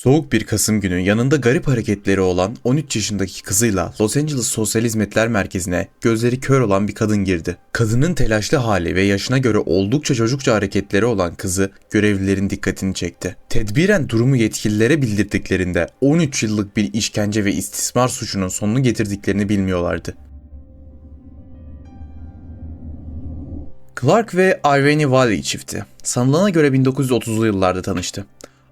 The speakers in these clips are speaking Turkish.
Soğuk bir Kasım günü yanında garip hareketleri olan 13 yaşındaki kızıyla Los Angeles Sosyal Hizmetler Merkezi'ne gözleri kör olan bir kadın girdi. Kadının telaşlı hali ve yaşına göre oldukça çocukça hareketleri olan kızı görevlilerin dikkatini çekti. Tedbiren durumu yetkililere bildirdiklerinde 13 yıllık bir işkence ve istismar suçunun sonunu getirdiklerini bilmiyorlardı. Clark ve Irene Valley çifti sanılana göre 1930'lu yıllarda tanıştı.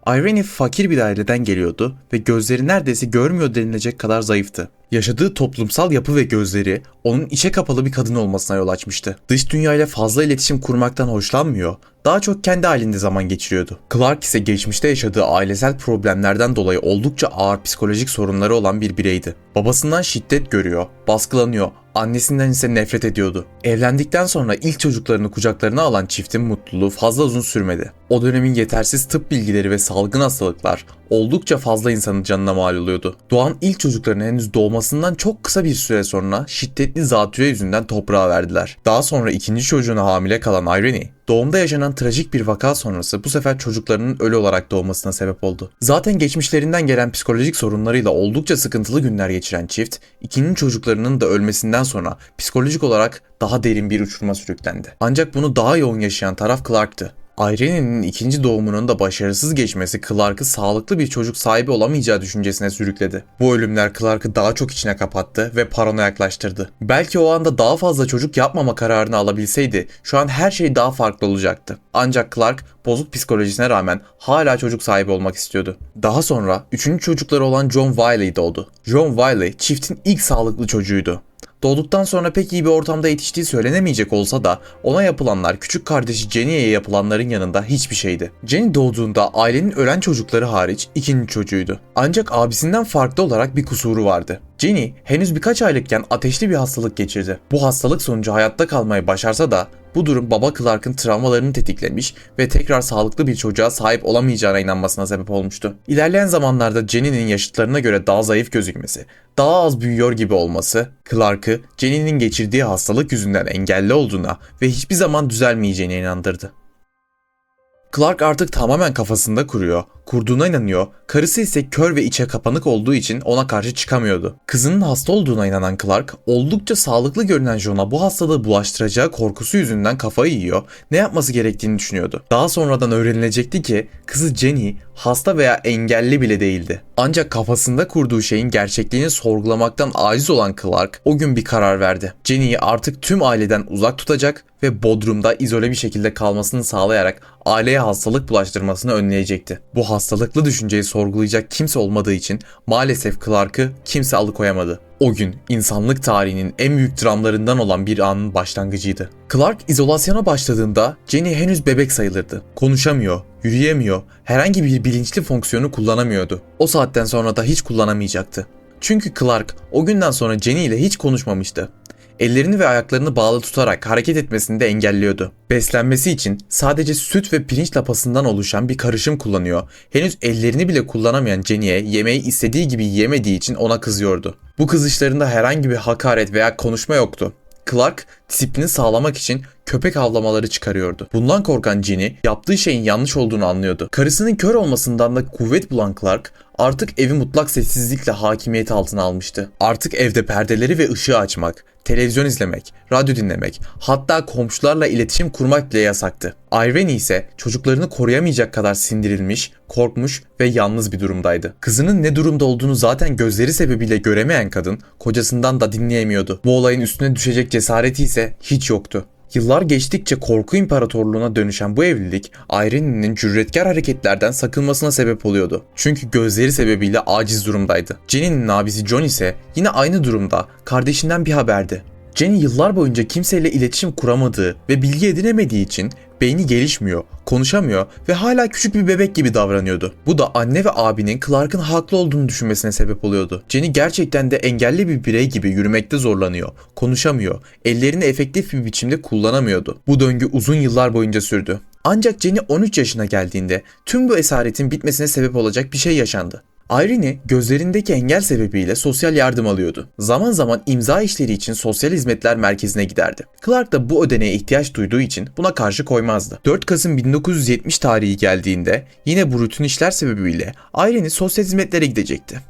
Irene fakir bir aileden geliyordu ve gözleri neredeyse görmüyor denilecek kadar zayıftı. Yaşadığı toplumsal yapı ve gözleri onun içe kapalı bir kadın olmasına yol açmıştı. Dış dünyayla fazla iletişim kurmaktan hoşlanmıyor, daha çok kendi halinde zaman geçiriyordu. Clark ise geçmişte yaşadığı ailesel problemlerden dolayı oldukça ağır psikolojik sorunları olan bir bireydi. Babasından şiddet görüyor, baskılanıyor, annesinden ise nefret ediyordu. Evlendikten sonra ilk çocuklarını kucaklarına alan çiftin mutluluğu fazla uzun sürmedi. O dönemin yetersiz tıp bilgileri ve salgın hastalıklar oldukça fazla insanın canına mal oluyordu. Doğan ilk çocukların henüz doğmasından çok kısa bir süre sonra şiddetli zatürre yüzünden toprağa verdiler. Daha sonra ikinci çocuğuna hamile kalan Irene, doğumda yaşanan trajik bir vaka sonrası bu sefer çocuklarının ölü olarak doğmasına sebep oldu. Zaten geçmişlerinden gelen psikolojik sorunlarıyla oldukça sıkıntılı günler geçiren çift, ikinci çocuklarının da ölmesinden sonra psikolojik olarak daha derin bir uçuruma sürüklendi. Ancak bunu daha yoğun yaşayan taraf Clark'tı. Irene'nin ikinci doğumunun da başarısız geçmesi Clark'ı sağlıklı bir çocuk sahibi olamayacağı düşüncesine sürükledi. Bu ölümler Clark'ı daha çok içine kapattı ve paranoyaklaştırdı. Belki o anda daha fazla çocuk yapmama kararını alabilseydi şu an her şey daha farklı olacaktı. Ancak Clark bozuk psikolojisine rağmen hala çocuk sahibi olmak istiyordu. Daha sonra üçüncü çocukları olan John Wiley doğdu. John Wiley çiftin ilk sağlıklı çocuğuydu. Doğduktan sonra pek iyi bir ortamda yetiştiği söylenemeyecek olsa da ona yapılanlar küçük kardeşi Jenny'ye yapılanların yanında hiçbir şeydi. Jenny doğduğunda ailenin ölen çocukları hariç ikinci çocuğuydu. Ancak abisinden farklı olarak bir kusuru vardı. Jenny henüz birkaç aylıkken ateşli bir hastalık geçirdi. Bu hastalık sonucu hayatta kalmayı başarsa da bu durum baba Clark'ın travmalarını tetiklemiş ve tekrar sağlıklı bir çocuğa sahip olamayacağına inanmasına sebep olmuştu. İlerleyen zamanlarda Jenny'nin yaşıtlarına göre daha zayıf gözükmesi, daha az büyüyor gibi olması, Clark'ı Jenny'nin geçirdiği hastalık yüzünden engelli olduğuna ve hiçbir zaman düzelmeyeceğine inandırdı. Clark artık tamamen kafasında kuruyor, kurduğuna inanıyor, karısı ise kör ve içe kapanık olduğu için ona karşı çıkamıyordu. Kızının hasta olduğuna inanan Clark, oldukça sağlıklı görünen John'a bu hastalığı bulaştıracağı korkusu yüzünden kafayı yiyor, ne yapması gerektiğini düşünüyordu. Daha sonradan öğrenilecekti ki kızı Jenny hasta veya engelli bile değildi. Ancak kafasında kurduğu şeyin gerçekliğini sorgulamaktan aciz olan Clark o gün bir karar verdi. Jenny'yi artık tüm aileden uzak tutacak ve Bodrum'da izole bir şekilde kalmasını sağlayarak aileye hastalık bulaştırmasını önleyecekti. Bu hastalıklı düşünceyi sorgulayacak kimse olmadığı için maalesef Clark'ı kimse alıkoyamadı. O gün insanlık tarihinin en büyük dramlarından olan bir anın başlangıcıydı. Clark izolasyona başladığında Jenny henüz bebek sayılırdı. Konuşamıyor, yürüyemiyor, herhangi bir bilinçli fonksiyonu kullanamıyordu. O saatten sonra da hiç kullanamayacaktı. Çünkü Clark o günden sonra Jenny ile hiç konuşmamıştı. Ellerini ve ayaklarını bağlı tutarak hareket etmesini de engelliyordu. Beslenmesi için sadece süt ve pirinç lapasından oluşan bir karışım kullanıyor. Henüz ellerini bile kullanamayan Jenny'e yemeği istediği gibi yemediği için ona kızıyordu. Bu kızışlarında herhangi bir hakaret veya konuşma yoktu. Clark disiplini sağlamak için köpek avlamaları çıkarıyordu. Bundan korkan Jenny yaptığı şeyin yanlış olduğunu anlıyordu. Karısının kör olmasından da kuvvet bulan Clark artık evi mutlak sessizlikle hakimiyeti altına almıştı. Artık evde perdeleri ve ışığı açmak, televizyon izlemek, radyo dinlemek, hatta komşularla iletişim kurmak bile yasaktı. Irene ise çocuklarını koruyamayacak kadar sindirilmiş, korkmuş ve yalnız bir durumdaydı. Kızının ne durumda olduğunu zaten gözleri sebebiyle göremeyen kadın kocasından da dinleyemiyordu. Bu olayın üstüne düşecek cesareti ise hiç yoktu. Yıllar geçtikçe korku imparatorluğuna dönüşen bu evlilik Irene'nin cüretkar hareketlerden sakınmasına sebep oluyordu. Çünkü gözleri sebebiyle aciz durumdaydı. Jenny'nin abisi John ise yine aynı durumda kardeşinden bir haberdi. Jenny yıllar boyunca kimseyle iletişim kuramadığı ve bilgi edinemediği için beyni gelişmiyor, konuşamıyor ve hala küçük bir bebek gibi davranıyordu. Bu da anne ve abinin Clark'ın haklı olduğunu düşünmesine sebep oluyordu. Jenny gerçekten de engelli bir birey gibi yürümekte zorlanıyor, konuşamıyor, ellerini efektif bir biçimde kullanamıyordu. Bu döngü uzun yıllar boyunca sürdü. Ancak Jenny 13 yaşına geldiğinde tüm bu esaretin bitmesine sebep olacak bir şey yaşandı. Irene gözlerindeki engel sebebiyle sosyal yardım alıyordu. Zaman zaman imza işleri için sosyal hizmetler merkezine giderdi. Clark da bu ödeneğe ihtiyaç duyduğu için buna karşı koymazdı. 4 Kasım 1970 tarihi geldiğinde yine bu rutin işler sebebiyle Irene sosyal hizmetlere gidecekti.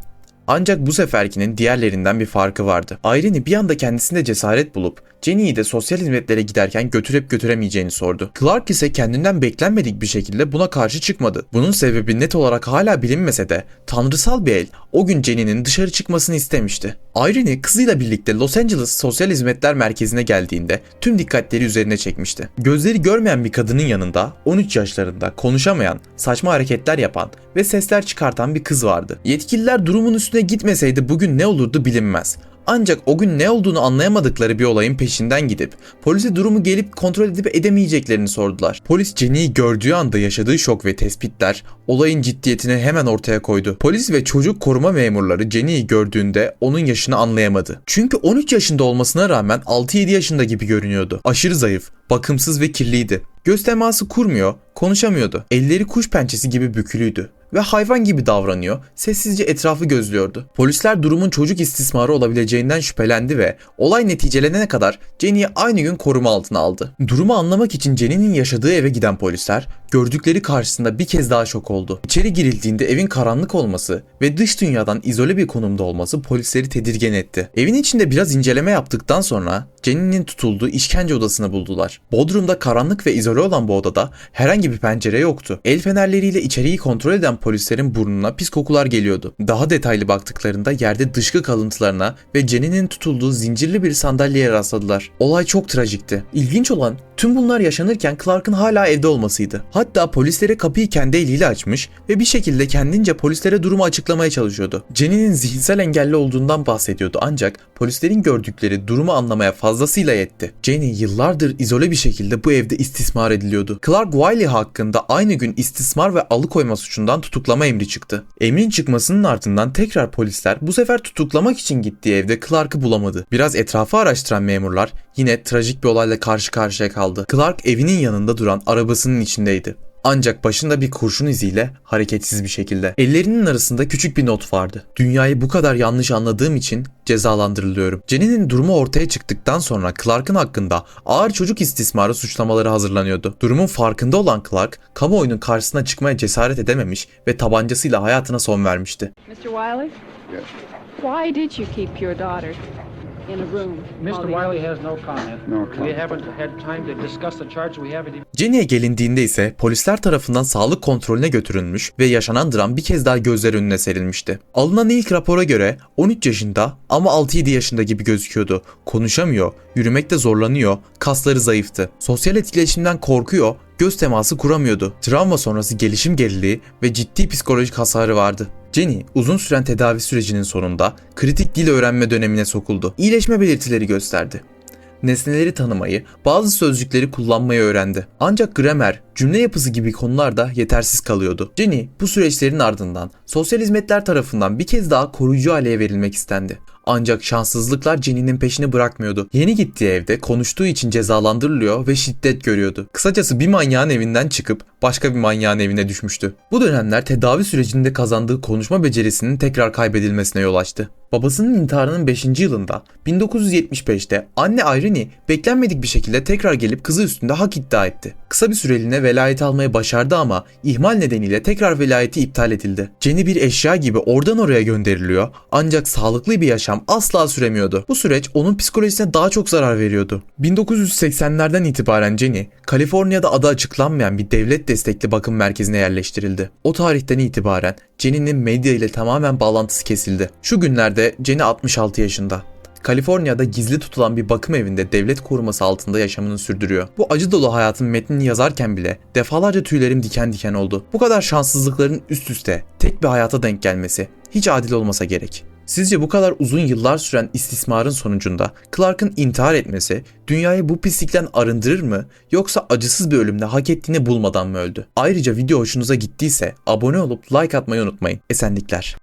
Ancak bu seferkinin diğerlerinden bir farkı vardı. Irene bir anda kendisinde cesaret bulup Jenny'yi de sosyal hizmetlere giderken götürüp götüremeyeceğini sordu. Clark ise kendinden beklenmedik bir şekilde buna karşı çıkmadı. Bunun sebebi net olarak hala bilinmese de tanrısal bir el o gün Jenny'nin dışarı çıkmasını istemişti. Irene kızıyla birlikte Los Angeles Sosyal Hizmetler Merkezi'ne geldiğinde tüm dikkatleri üzerine çekmişti. Gözleri görmeyen bir kadının yanında 13 yaşlarında konuşamayan, saçma hareketler yapan ve sesler çıkartan bir kız vardı. Yetkililer durumun üstüne gitmeseydi bugün ne olurdu bilinmez. Ancak o gün ne olduğunu anlayamadıkları bir olayın peşinden gidip polise durumu gelip kontrol edip edemeyeceklerini sordular. Polis Jenny'yi gördüğü anda yaşadığı şok ve tespitler olayın ciddiyetini hemen ortaya koydu. Polis ve çocuk koruma memurları Jenny'yi gördüğünde onun yaşını anlayamadı. Çünkü 13 yaşında olmasına rağmen 6-7 yaşında gibi görünüyordu. Aşırı zayıf, bakımsız ve kirliydi. Göz teması kurmuyor, konuşamıyordu. Elleri kuş pençesi gibi bükülüydü ve hayvan gibi davranıyor, sessizce etrafı gözlüyordu. Polisler durumun çocuk istismarı olabileceğinden şüphelendi ve olay neticelenene kadar Jenny'yi aynı gün koruma altına aldı. Durumu anlamak için Jenny'nin yaşadığı eve giden polisler gördükleri karşısında bir kez daha şok oldu. İçeri girildiğinde evin karanlık olması ve dış dünyadan izole bir konumda olması polisleri tedirgin etti. Evin içinde biraz inceleme yaptıktan sonra Jenny'nin tutulduğu işkence odasını buldular. Bodrumda karanlık ve izole olan bu odada herhangi bir pencere yoktu. El fenerleriyle içeriği kontrol eden polislerin burnuna pis kokular geliyordu. Daha detaylı baktıklarında yerde dışkı kalıntılarına ve Jenny'nin tutulduğu zincirli bir sandalyeye rastladılar. Olay çok trajikti. İlginç olan tüm bunlar yaşanırken Clark'ın hala evde olmasıydı. Hatta polislere kapıyı kendi eliyle açmış ve bir şekilde kendince polislere durumu açıklamaya çalışıyordu. Jenny'nin zihinsel engelli olduğundan bahsediyordu ancak polislerin gördükleri durumu anlamaya fazlasıyla yetti. Jenny yıllardır izole bir şekilde bu evde istismar ediliyordu. Clark Wiley hakkında aynı gün istismar ve alıkoyma suçundan tutuklama emri çıktı. Emrin çıkmasının ardından tekrar polisler bu sefer tutuklamak için gittiği evde Clark'ı bulamadı. Biraz etrafı araştıran memurlar yine trajik bir olayla karşı karşıya kaldı. Clark evinin yanında duran arabasının içindeydi. Ancak başında bir kurşun iziyle hareketsiz bir şekilde. Ellerinin arasında küçük bir not vardı. Dünyayı bu kadar yanlış anladığım için cezalandırılıyorum. Jenny'nin durumu ortaya çıktıktan sonra Clark'ın hakkında ağır çocuk istismarı suçlamaları hazırlanıyordu. Durumun farkında olan Clark, kamuoyunun karşısına çıkmaya cesaret edememiş ve tabancasıyla hayatına son vermişti. Mr. Wiley, Yes. why did you keep your daughter in a room? Mr. Wiley has no comment. No We comment. haven't had time to discuss the charge. We haven't even Jenny'e gelindiğinde ise polisler tarafından sağlık kontrolüne götürülmüş ve yaşanan dram bir kez daha gözler önüne serilmişti. Alınan ilk rapora göre 13 yaşında ama 6-7 yaşında gibi gözüküyordu. Konuşamıyor, yürümekte zorlanıyor, kasları zayıftı. Sosyal etkileşimden korkuyor, göz teması kuramıyordu. Travma sonrası gelişim geriliği ve ciddi psikolojik hasarı vardı. Jenny uzun süren tedavi sürecinin sonunda kritik dil öğrenme dönemine sokuldu. İyileşme belirtileri gösterdi nesneleri tanımayı, bazı sözcükleri kullanmayı öğrendi. Ancak gramer, cümle yapısı gibi konularda yetersiz kalıyordu. Jenny bu süreçlerin ardından sosyal hizmetler tarafından bir kez daha koruyucu aileye verilmek istendi. Ancak şanssızlıklar Jenny'nin peşini bırakmıyordu. Yeni gittiği evde konuştuğu için cezalandırılıyor ve şiddet görüyordu. Kısacası bir manyağın evinden çıkıp başka bir manyağın evine düşmüştü. Bu dönemler tedavi sürecinde kazandığı konuşma becerisinin tekrar kaybedilmesine yol açtı. Babasının intiharının 5. yılında 1975'te anne Irene beklenmedik bir şekilde tekrar gelip kızı üstünde hak iddia etti. Kısa bir süreliğine velayet almayı başardı ama ihmal nedeniyle tekrar velayeti iptal edildi. Jenny bir eşya gibi oradan oraya gönderiliyor ancak sağlıklı bir yaşam asla süremiyordu. Bu süreç onun psikolojisine daha çok zarar veriyordu. 1980'lerden itibaren Jenny, Kaliforniya'da adı açıklanmayan bir devlet destekli bakım merkezine yerleştirildi. O tarihten itibaren Jenny'nin medya ile tamamen bağlantısı kesildi. Şu günlerde Jenny 66 yaşında. Kaliforniya'da gizli tutulan bir bakım evinde devlet koruması altında yaşamını sürdürüyor. Bu acı dolu hayatın metnini yazarken bile defalarca tüylerim diken diken oldu. Bu kadar şanssızlıkların üst üste tek bir hayata denk gelmesi hiç adil olmasa gerek. Sizce bu kadar uzun yıllar süren istismarın sonucunda Clark'ın intihar etmesi dünyayı bu pislikten arındırır mı yoksa acısız bir ölümle hak ettiğini bulmadan mı öldü? Ayrıca video hoşunuza gittiyse abone olup like atmayı unutmayın. Esenlikler.